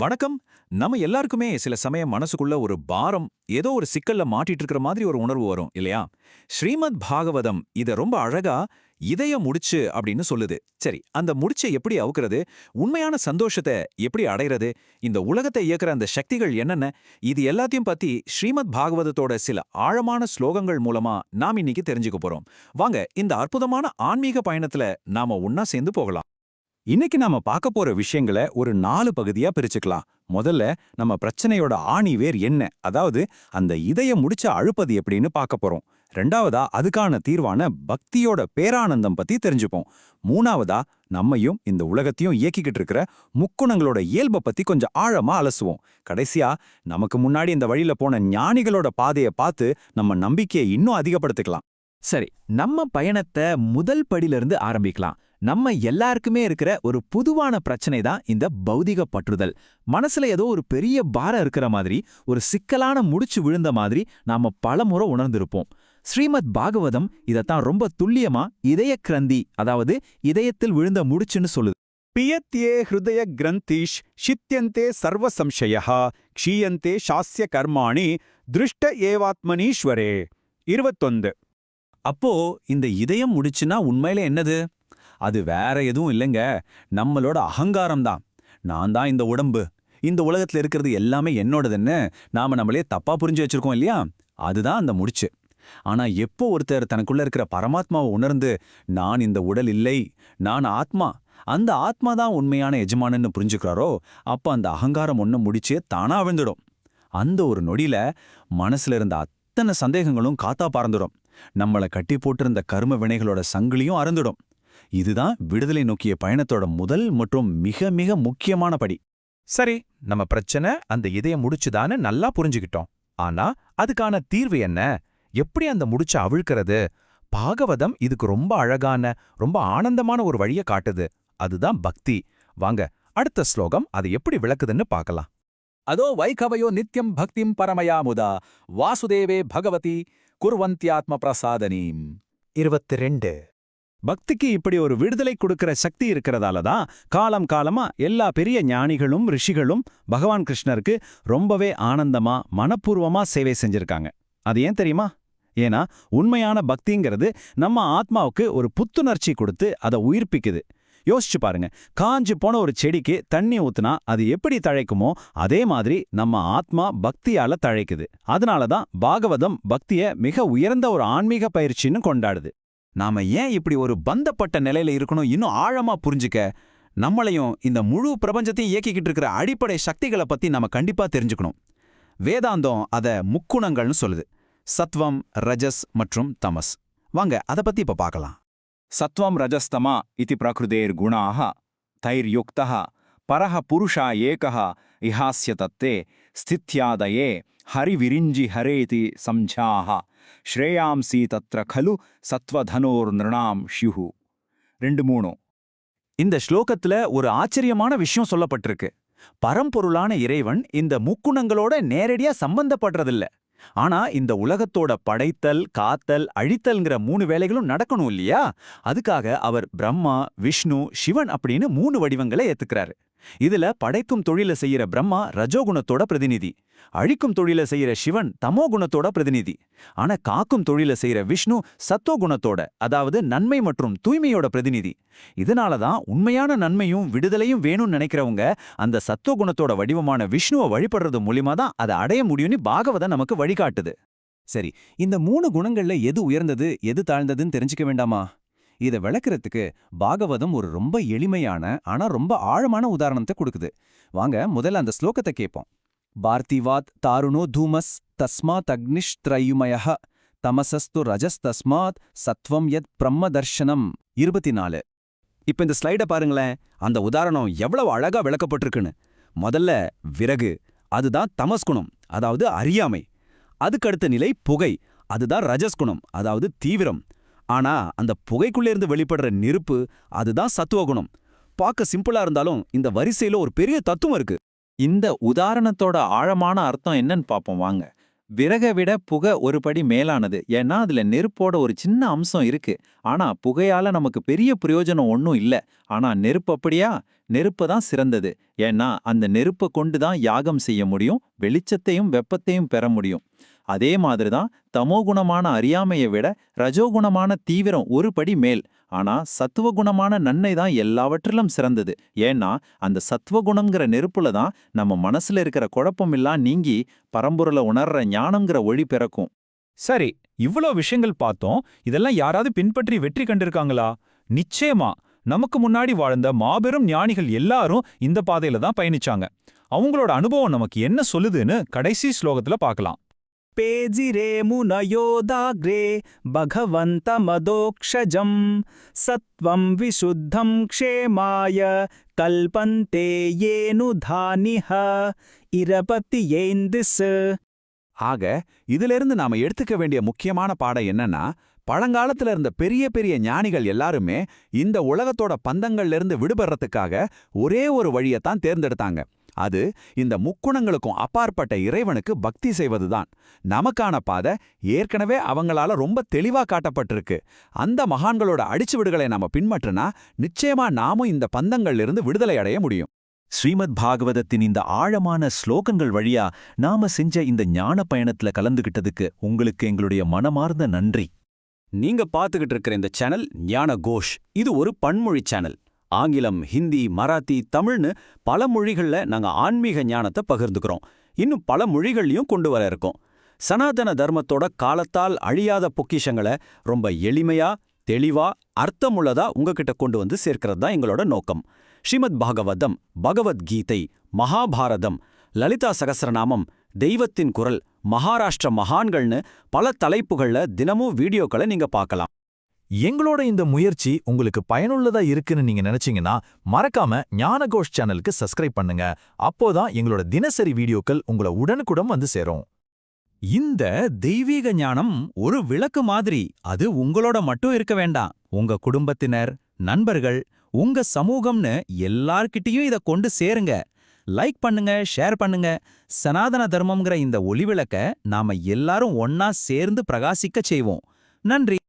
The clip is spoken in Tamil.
வணக்கம். நம்ம எல்லாருக்குமே சில சமயம் மனசுக்குள்ள ஒரு பாரம் ஏதோ ஒரு சிக்கல்ல மாட்டிட்டு இருக்கிற மாதிரி ஒரு உணர்வு வரும் இல்லையா? ஸ்ரீமத் பாகவதம் இத ரொம்ப அழகா இதய முடிச்சு அப்படின்னு சொல்லுது. சரி அந்த முடிச்சை எப்படி அவுக்கிறது? உண்மையான சந்தோஷத்தை எப்படி அடைகிறது இந்த உலகத்தை இயக்குற அந்த சக்திகள் என்னென்ன? இது எல்லாத்தையும் பத்தி ஸ்ரீமத் பாகவதத்தோட சில ஆழமான ஸ்லோகங்கள் மூலமா நாம் இன்னைக்கு தெரிஞ்சுக்க போறோம். வாங்க இந்த அற்புதமான ஆன்மீக பயணத்துல நாம ஒன்னா சேர்ந்து போகலாம். இன்னைக்கு நாம பார்க்க போற விஷயங்களை ஒரு நாலு பகுதியா பிரிச்சுக்கலாம். முதல்ல நம்ம பிரச்சனையோட ஆணி வேர் என்ன? அதாவது அந்த இதய முடிச்ச அழுப்பது எப்படின்னு பார்க்க போறோம். ரெண்டாவதா அதுக்கான தீர்வான பக்தியோட பேரானந்தம் பத்தி தெரிஞ்சுப்போம். மூணாவதா நம்மையும் இந்த உலகத்தையும் இயக்கிக்கிட்டு இருக்கிற முக்குணங்களோட இயல்பை பத்தி கொஞ்சம் ஆழமா அலசுவோம். கடைசியா நமக்கு முன்னாடி இந்த வழியில போன ஞானிகளோட பாதையை பார்த்து நம்ம நம்பிக்கையை இன்னும் அதிகப்படுத்திக்கலாம். சரி நம்ம பயணத்தை முதல் படியிலிருந்து ஆரம்பிக்கலாம். நம்ம எல்லாருக்குமே இருக்கிற ஒரு பொதுவான பிரச்சனை தான் இந்த பௌதிக பற்றுதல். மனசுல ஏதோ ஒரு பெரிய பாரம் இருக்கிற மாதிரி ஒரு சிக்கலான முடிச்சு விழுந்த மாதிரி நாம பலமுறை உணர்ந்திருப்போம். ஸ்ரீமத் பாகவதம் இதத்தான் ரொம்ப துல்லியமா இதய கிரந்தி அதாவது இதயத்தில் விழுந்த முடிச்சுன்னு சொல்லுது. பியத்யே ஹிருதய கிரந்தீஷ் சித்தியந்தே சர்வ சம்சய க்ஷீயந்தே சாஸ்ய கர்மாணி திருஷ்ட ஏவாத்மனீஸ்வரே இருபத்தொந்து அப்போ இந்த இதயம் முடிச்சுன்னா உண்மையில என்னது? அது வேற எதுவும் இல்லைங்க. நம்மளோட அகங்காரம் தான் நான் தான் இந்த உடம்பு. இந்த உலகத்துல இருக்கிறது எல்லாமே என்னோடதுன்னு நாம நம்மளே தப்பா புரிஞ்சு வச்சிருக்கோம் இல்லையா? அதுதான் அந்த முடிச்சு. ஆனா எப்போ ஒருத்தர் தனக்குள்ள இருக்கிற பரமாத்மாவை உணர்ந்து நான் இந்த உடல் இல்லை நான் ஆத்மா அந்த ஆத்மா தான் உண்மையான எஜமானன்னு புரிஞ்சுக்கிறாரோ அப்ப அந்த அகங்காரம் ஒன்று முடிச்சே தானா விழுந்துடும். அந்த ஒரு நொடியில் மனசுல இருந்த அத்தனை சந்தேகங்களும் காத்தா பறந்துடும். நம்மள கட்டி போட்டிருந்த கர்ம வினைகளோட சங்கிலியும் அறந்துடும் இதுதான் விடுதலை நோக்கிய பயணத்தோட முதல் மற்றும் மிக மிக முக்கியமான படி. சரி நம்ம பிரச்சனை அந்த இதய முடிச்சுதான்னு நல்லா புரிஞ்சுக்கிட்டோம். ஆனா அதுக்கான தீர்வு என்ன? எப்படி அந்த முடிச்ச அவிழ்க்கிறது? பாகவதம் இதுக்கு ரொம்ப அழகான ரொம்ப ஆனந்தமான ஒரு வழியை காட்டுது. அதுதான் பக்தி. வாங்க அடுத்த ஸ்லோகம் அது எப்படி விளக்குதுன்னு பார்க்கலாம். அதோ வைகவயோ நித்யம் பக்திம் பரமயாமுதா வாசுதேவே பகவதி குர்வந்தியாத்ம பிரசாதனீம். இருபத்தி ரெண்டு. பக்திக்கு இப்படி ஒரு விடுதலை கொடுக்கிற சக்தி இருக்கிறதால தான் காலம் காலமா எல்லா பெரிய ஞானிகளும் ரிஷிகளும் பகவான் கிருஷ்ணருக்கு ரொம்பவே ஆனந்தமா மனப்பூர்வமா சேவை செஞ்சிருக்காங்க. அது ஏன் தெரியுமா? ஏன்னா உண்மையான பக்திங்கிறது நம்ம ஆத்மாவுக்கு ஒரு புத்துணர்ச்சி கொடுத்து அதை உயிர்ப்பிக்குது. யோசிச்சு பாருங்க காஞ்சு போன ஒரு செடிக்கு தண்ணி ஊத்துனா அது எப்படி தழைக்குமோ அதே மாதிரி நம்ம ஆத்மா பக்தியால தழைக்குது. அதனால தான் பாகவதம் பக்திய மிக உயர்ந்த ஒரு ஆன்மீக பயிற்சின்னு கொண்டாடுது. நாம ஏன் இப்படி ஒரு பந்தப்பட்ட நிலையில இருக்கணும் இன்னும் ஆழமா புரிஞ்சுக்க? நம்மளையும் இந்த முழு பிரபஞ்சத்தையும் இயக்கிக்கிட்டு இருக்கிற அடிப்படை சக்திகளை பத்தி நாம கண்டிப்பா தெரிஞ்சுக்கணும். வேதாந்தம் அத முக்குணங்கள்னு சொல்லுது. சத்வம் ரஜஸ் மற்றும் தமஸ். வாங்க அத பத்தி இப்ப பார்க்கலாம் சத்வம் ரஜஸ்தமா இதி பிரகிருதேர் குணாக தைர்யுக்தः பரஹ புருஷா ஏகா இஹாஸ்ய தத்தே ஸ்தித்யாதயே ஹரிவிரிஞ்சி ஹரேதி சம்ஜாஹா. ஸ்ரேயாம்சி தத்ர கலு சத்வதனோர் நிருணாம் ஷ்யுஹு ரெண்டு மூணு இந்த ஸ்லோகத்துல ஒரு ஆச்சரியமான விஷயம் சொல்லப்பட்டிருக்கு பரம்பொருளான இறைவன் இந்த முக்குணங்களோட நேரடியா சம்பந்தப்படுறதில்ல ஆனா இந்த உலகத்தோட படைத்தல் காத்தல் அழித்தல்ங்கிற மூணு வேலைகளும் நடக்கணும் இல்லையா அதுக்காக அவர் பிரம்மா விஷ்ணு சிவன் அப்படின்னு மூணு வடிவங்களை ஏத்துக்கிறாரு இதுல படைக்கும் தொழில செய்யற பிரம்மா ரஜோகுணத்தோட பிரதிநிதி அழிக்கும் தொழில செய்யற சிவன் தமோ குணத்தோட பிரதிநிதி ஆனா காக்கும் தொழில செய்யற விஷ்ணு சத்தோகுணத்தோட அதாவது நன்மை மற்றும் தூய்மையோட பிரதிநிதி. இதனால தான் உண்மையான நன்மையும் விடுதலையும் வேணும்னு நினைக்கிறவங்க அந்த சத்தோகுணத்தோட வடிவமான விஷ்ணுவை வழிபடுறது மூலியமா தான் அதை அடைய முடியும்னு பாகவதம் நமக்கு வழிகாட்டுது. சரி இந்த மூணு குணங்கள்ல எது உயர்ந்தது எது தாழ்ந்ததுன்னு தெரிஞ்சுக்க வேண்டாமா? இதை விளக்குறதுக்கு பாகவதம் ஒரு ரொம்ப எளிமையான ஆனா ரொம்ப ஆழமான உதாரணத்தை கொடுக்குது. வாங்க முதல்ல அந்த ஸ்லோகத்தை கேட்போம். பார்த்திவாத் தாருணோ தூமஸ் தஸ்மாத் அக்னிஷ்த்ரயுமய தமசஸ்து ரஜஸ் தஸ்மாத் சத்வம் யத் பிரம்ம தர்ஷனம். இருபத்தி நாலு இப்ப இந்த ஸ்லைட பாருங்களேன் அந்த உதாரணம் எவ்வளவு அழகா விளக்கப்பட்டிருக்குன்னு. முதல்ல விறகு அதுதான் தமஸ்குணம் அதாவது அறியாமை. அதுக்கடுத்த நிலை புகை அதுதான் ரஜஸ்குணம் அதாவது தீவிரம். ஆனா அந்த புகைக்குள்ளே இருந்து வெளிப்படுற நெருப்பு அதுதான் சத்துவகுணம் பார்க்க சிம்பிளா இருந்தாலும் இந்த வரிசையில ஒரு பெரிய தத்துவம் இருக்கு. இந்த உதாரணத்தோட ஆழமான அர்த்தம் என்னன்னு பார்ப்போம் வாங்க. விறகை விட புகை ஒரு படி மேலானது. ஏன்னா அதுல நெருப்போட ஒரு சின்ன அம்சம் இருக்கு. ஆனா புகையால நமக்கு பெரிய பிரயோஜனம் ஒன்றும் இல்ல. ஆனா நெருப்பு அப்படியா? நெருப்பு தான் சிறந்தது. ஏன்னா அந்த நெருப்பை கொண்டு தான் யாகம் செய்ய முடியும் வெளிச்சத்தையும் வெப்பத்தையும் பெற முடியும். அதே மாதிரி தான் தமோகுணமான அறியாமையை விட ரஜோகுணமான தீவிரம் ஒரு படி மேல். ஆனா சத்துவகுணமான நன்மை தான் எல்லாவற்றிலும் சிறந்தது. ஏன்னா அந்த சத்துவகுணம்ங்கிற நெருப்புல தான் நம்ம மனசுல இருக்கிற குழப்பமெல்லாம் நீங்கி பரம்பொருளை உணர்ற ஞானம்ங்கிற ஒளி பிறக்கும். சரி இவ்வளோ விஷயங்கள் பார்த்தோம். இதெல்லாம் யாராவது பின்பற்றி வெற்றி கண்டிருக்காங்களா? நிச்சயமா. நமக்கு முன்னாடி வாழ்ந்த மாபெரும் ஞானிகள் எல்லாரும் இந்த பாதையில தான் பயணிச்சாங்க. அவங்களோட அனுபவம் நமக்கு என்ன சொல்லுதுன்னு கடைசி ஸ்லோகத்துல பார்க்கலாம். पेजिरेमुनयोदाग्रे भगवन्तमदोक्षजम् सत्त्वं विशुद्धं क्षेमाय कल्पन्ते येनुधानिह इरपतियेन्दिस् ஆக இதிலிருந்து நாம எடுத்துக்க வேண்டிய முக்கியமான பாடம் என்னன்னா பழங்காலத்துல இருந்த பெரிய பெரிய ஞானிகள் எல்லாருமே இந்த உலகத்தோட பந்தங்கள்ல இருந்து விடுபடுறதுக்காக ஒரே ஒரு வழியத்தான் தேர்ந்தெடுத்தாங்க அது இந்த முக்குணங்களுக்கும் அப்பாற்பட்ட இறைவனுக்கு பக்தி செய்வதுதான். நமக்கான பாதை ஏற்கனவே அவங்களால ரொம்ப தெளிவா காட்டப்பட்டிருக்கு. அந்த மகான்களோட அடிச்சுவிடுகளை நாம பின்பற்றினா நிச்சயமா நாமும் இந்த பந்தங்கள்ல இருந்து விடுதலை அடைய முடியும். ஸ்ரீமத் பாகவதத்தின் இந்த ஆழமான ஸ்லோகங்கள் வழியா நாம செஞ்ச இந்த ஞான பயணத்துல கலந்துகிட்டதுக்கு உங்களுக்கு எங்களுடைய மனமார்ந்த நன்றி. நீங்க பார்த்துக்கிட்டு இருக்கிற இந்த சேனல் ஞான கோஷ் இது ஒரு பன்மொழி சேனல். ஆங்கிலம் ஹிந்தி மராத்தி தமிழ்னு பல மொழிகள்ல நாங்க ஆன்மீக ஞானத்தை பகிர்ந்துக்கிறோம். இன்னும் பல மொழிகள்லயும் கொண்டு வர இருக்கோம். சனாதன தர்மத்தோட காலத்தால் அழியாத பொக்கிஷங்களை ரொம்ப எளிமையா தெளிவா அர்த்தமுள்ளதா உங்ககிட்ட கொண்டு வந்து சேர்க்கிறது தான் எங்களோட நோக்கம். ஸ்ரீமத் பாகவதம் பகவத்கீதை மகாபாரதம் லலிதா சகசரநாமம் தெய்வத்தின் குரல் மகாராஷ்டிர மகான்கள்னு பல தலைப்புகள்ல தினமும் வீடியோக்களை நீங்க பார்க்கலாம். எங்களோட இந்த முயற்சி உங்களுக்கு பயனுள்ளதா இருக்குன்னு நீங்க நினைச்சீங்கன்னா மறக்காம ஞானகோஷ் சேனலுக்கு சப்ஸ்கிரைப் பண்ணுங்க. அப்போதான் எங்களோட தினசரி வீடியோக்கள் உங்களை உடனுக்குடன் வந்து சேரும். இந்த தெய்வீக ஞானம் ஒரு விளக்கு மாதிரி. அது உங்களோட மட்டும் இருக்க வேண்டாம். உங்க குடும்பத்தினர் நண்பர்கள் உங்க சமூகம்னு எல்லார்கிட்டயும் இத கொண்டு சேருங்க. லைக் பண்ணுங்க ஷேர் பண்ணுங்க. சனாதன தர்மம்ங்கிற இந்த ஒளிவிளக்க நாம எல்லாரும் ஒன்னா சேர்ந்து பிரகாசிக்க செய்வோம். நன்றி.